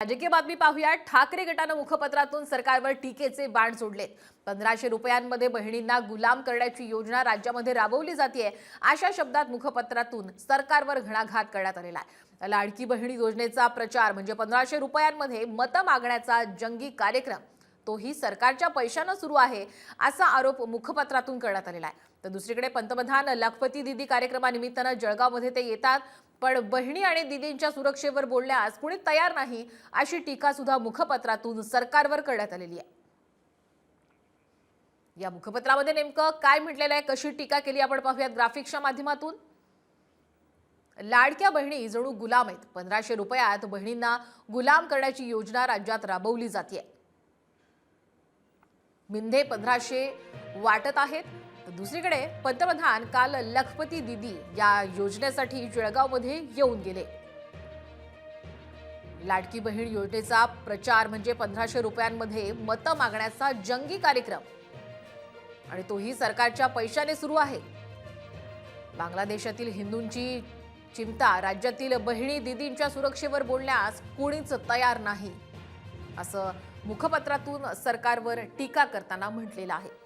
राजकीय बातमी पाहूया ठाकरे गटानं मुखपत्रातून सरकारवर टीकेचे बाण सोडलेत. पंधराशे रुपयांमध्ये बहिणींना गुलाम करण्याची योजना राज्यामध्ये राबवली जाते अशा शब्दात मुखपत्रातून सरकारवर घणाघात करण्यात आलेला आहे. लाडकी बहिणी योजनेचा प्रचार म्हणजे पंधराशे रुपयांमध्ये मतं मागण्याचा जंगी कार्यक्रम तोही सरकारच्या पैशानं सुरू आहे असा आरोप मुखपत्रातून करण्यात आलेला आहे. तर दुसरीकडे पंतप्रधान लखपती दिदी कार्यक्रमानिमित्तानं जळगावमध्ये ते येतात. पण बहिणी आणि दिदींच्या सुरक्षेवर बोलण्यास कुणी तयार नाही अशी टीका सुद्धा मुखपत्रातून सरकारवर करण्यात आलेली आहे. या मुखपत्रामध्ये नेमकं काय म्हटलेलं आहे कशी टीका केली आपण पाहूयात ग्राफिक्सच्या माध्यमातून. लाडक्या बहिणी जणू गुलाम आहेत. पंधराशे रुपयात बहिणींना गुलाम करण्याची योजना राज्यात राबवली जाते मिंधे पंधराशे वाटत आहेत. दुसरीकडे पंतप्रधान काल लखपती दिदी या योजनेसाठी जळगावमध्ये येऊन गेले. लाडकी बहीण योजनेचा प्रचार म्हणजे पंधराशे रुपयांमध्ये मतं मागण्याचा जंगी कार्यक्रम. आणि तोही सरकारच्या पैशाने सुरू आहे. बांगलादेशातील हिंदूंची चिंता राज्यातील बहिणी दिदींच्या सुरक्षेवर बोलण्यास कोणीच तयार नाही असं मुखपत्रातून सरकारवर टीका करताना म्हटलेलं आहे.